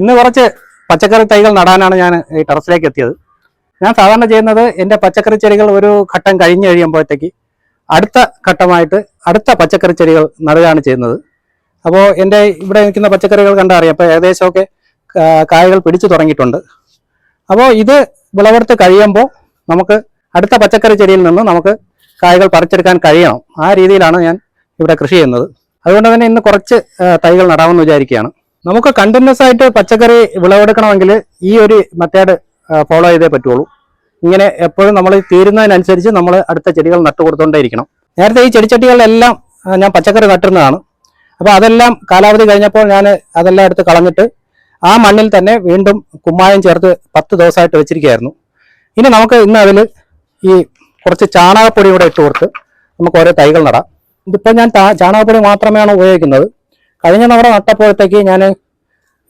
ഇന്ന് കുറച്ച് പച്ചക്കറി തൈകൾ നടാനാണ് ഞാൻ ഈ ടെറസിലേക്ക് എത്തിയത്. ഞാൻ സാധാരണ ചെയ്യുന്നത് എന്റെ പച്ചക്കറി ചെടികൾ ഒരു ഘട്ടം കഴിഞ്ഞ് കഴിയുമ്പോഴത്തേക്ക് അടുത്ത ഘട്ടമായിട്ട് അടുത്ത പച്ചക്കറി ചെടികൾ നടുകയാണ് ചെയ്യുന്നത്. അപ്പോൾ എന്റെ ഇവിടെ നിൽക്കുന്ന പച്ചക്കറികൾ കണ്ടാൽ അറിയാം അപ്പോൾ ഏകദേശമൊക്കെ കായകൾ പിടിച്ചു തുടങ്ങിയിട്ടുണ്ട്. അപ്പോൾ ഇത് വിളവെടുത്ത് കഴിയുമ്പോൾ നമുക്ക് അടുത്ത പച്ചക്കറി ചെടിയിൽ നിന്ന് നമുക്ക് കായകൾ പറിച്ചെടുക്കാൻ കഴിയണം. ആ രീതിയിലാണ് ഞാൻ ഇവിടെ കൃഷി ചെയ്യുന്നത്. അതുകൊണ്ട് തന്നെ ഇന്ന് കുറച്ച് തൈകൾ നടാമെന്ന് വിചാരിക്കുകയാണ്. നമുക്ക് കണ്ടിന്യൂസ് ആയിട്ട് പച്ചക്കറി വിളവെടുക്കണമെങ്കിൽ ഈ ഒരു മെത്തേഡ് ഫോളോ ചെയ്തേ പറ്റുള്ളൂ. ഇങ്ങനെ എപ്പോഴും നമ്മൾ തീരുന്നതിനനുസരിച്ച് നമ്മൾ അടുത്ത ചെടികൾ നട്ടുകൊടുത്തോണ്ടേയിരിക്കണം. നേരത്തെ ഈ ചെടിച്ചട്ടികളിലെല്ലാം ഞാൻ പച്ചക്കറി നട്ടിരുന്നതാണ്. അപ്പോൾ അതെല്ലാം കാലാവധി കഴിഞ്ഞപ്പോൾ ഞാൻ അതെല്ലാം എടുത്ത് കളഞ്ഞിട്ട് ആ മണ്ണിൽ തന്നെ വീണ്ടും കുമ്മായം ചേർത്ത് പത്ത് ദിവസമായിട്ട് വെച്ചിരിക്കുകയായിരുന്നു. ഇനി നമുക്ക് ഇന്ന് അതിൽ ഈ കുറച്ച് ചാണകപ്പൊടി കൂടെ ഇട്ട് കൊടുത്ത് നമുക്ക് ഓരോ തൈകൾ നടാം. ഇതിപ്പോൾ ഞാൻ ചാണകപ്പൊടി മാത്രമാണ് ഉപയോഗിക്കുന്നത്. കഴിഞ്ഞ തവണ നട്ടപ്പോഴത്തേക്ക് ഞാൻ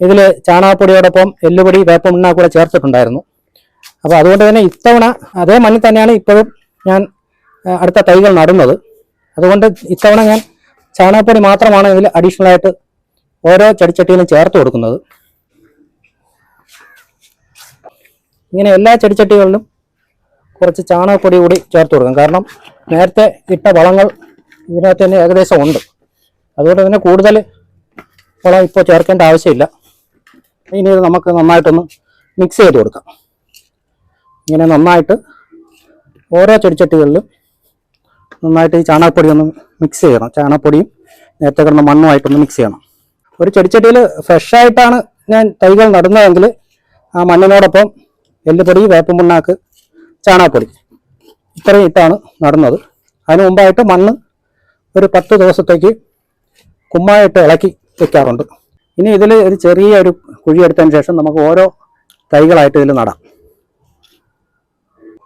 ഇതിൽ ചാണകപ്പൊടിയോടൊപ്പം എല്ലുപൊടി വേപ്പമണ്ണ കൂടെ ചേർത്തിട്ടുണ്ടായിരുന്നു. അപ്പോൾ അതുകൊണ്ട് തന്നെ ഇത്തവണ അതേ മണ്ണിൽ തന്നെയാണ് ഇപ്പോഴും ഞാൻ അടുത്ത തൈകൾ നടുന്നത്. അതുകൊണ്ട് ഇത്തവണ ഞാൻ ചാണകപ്പൊടി മാത്രമാണ് ഇതിൽ അഡീഷണൽ ആയിട്ട് ഓരോ ചെടിച്ചട്ടിയിലും ചേർത്ത് കൊടുക്കുന്നത്. ഇങ്ങനെ എല്ലാ ചെടിച്ചട്ടികളിലും കുറച്ച് ചാണകപ്പൊടി കൂടി ചേർത്ത് കൊടുക്കും. കാരണം നേരത്തെ ഇട്ട വളങ്ങൾ ഇതിനകത്ത് തന്നെ ഏകദേശം ഉണ്ട്. അതുകൊണ്ട് തന്നെ കൂടുതൽ വളം ഇപ്പോൾ ചേർക്കേണ്ട ആവശ്യമില്ല. ഇനി ഇത് നമുക്ക് നന്നായിട്ടൊന്ന് മിക്സ് ചെയ്ത് കൊടുക്കാം. ഇങ്ങനെ നന്നായിട്ട് ഓരോ ചെടിച്ചട്ടികളിലും നന്നായിട്ട് ഈ ചാണകപ്പൊടി ഒന്ന് മിക്സ് ചെയ്യണം. ചാണകപ്പൊടിയും നേരത്തെ കിടന്ന മണ്ണുമായിട്ടൊന്ന് മിക്സ് ചെയ്യണം. ഒരു ചെടിച്ചട്ടിയിൽ ഫ്രഷായിട്ടാണ് ഞാൻ തൈകൾ നടുന്നതെങ്കിൽ ആ മണ്ണിനോടൊപ്പം എല്ലുപൊടി വേപ്പമുണ്ണാക്ക് ചാണകപ്പൊടി ഇത്രയും ഇട്ടാണ് നടുന്നത്. അതിന് മുമ്പായിട്ട് മണ്ണ് ഒരു പത്ത് ദിവസത്തേക്ക് കുമ്മായിട്ട് ഇളക്കി വെക്കാറുണ്ട്. ഇനി ഇതിൽ ഒരു ചെറിയ ഒരു കുഴി എടുത്തതിന് ശേഷം നമുക്ക് ഓരോ തൈകളായിട്ട് ഇതിൽ നടാം.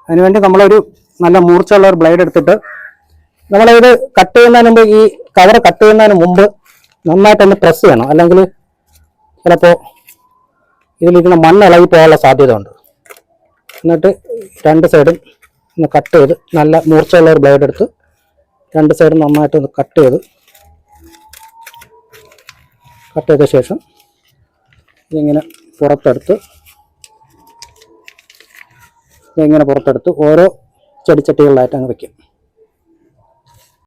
അതിനുവേണ്ടി നമ്മളൊരു നല്ല മൂർച്ചയുള്ള ഒരു ബ്ലേഡ് എടുത്തിട്ട് നമ്മളിത് കട്ട് ചെയ്യുന്നതിന് മുമ്പ് ഈ കവർ കട്ട് ചെയ്യുന്നതിന് മുമ്പ് നന്നായിട്ടൊന്ന് പ്രസ് ചെയ്യണം. അല്ലെങ്കിൽ ചിലപ്പോൾ ഇതിലിരിക്കുന്ന മണ്ണ് ഇളകി പോകാനുള്ള സാധ്യത ഉണ്ട് എന്നിട്ട് രണ്ട് സൈഡും ഒന്ന് കട്ട് ചെയ്ത് നല്ല മൂർച്ചയുള്ള ഒരു ബ്ലേഡ് എടുത്ത് രണ്ട് സൈഡും നന്നായിട്ട് ഒന്ന് കട്ട് ചെയ്ത് കട്ട് ചെയ്ത ശേഷം ഇതിങ്ങനെ പുറത്തെടുത്ത് ഇതിങ്ങനെ പുറത്തെടുത്ത് ഓരോ ചെടിച്ചട്ടികളിലായിട്ട് അങ്ങ് വെക്കും.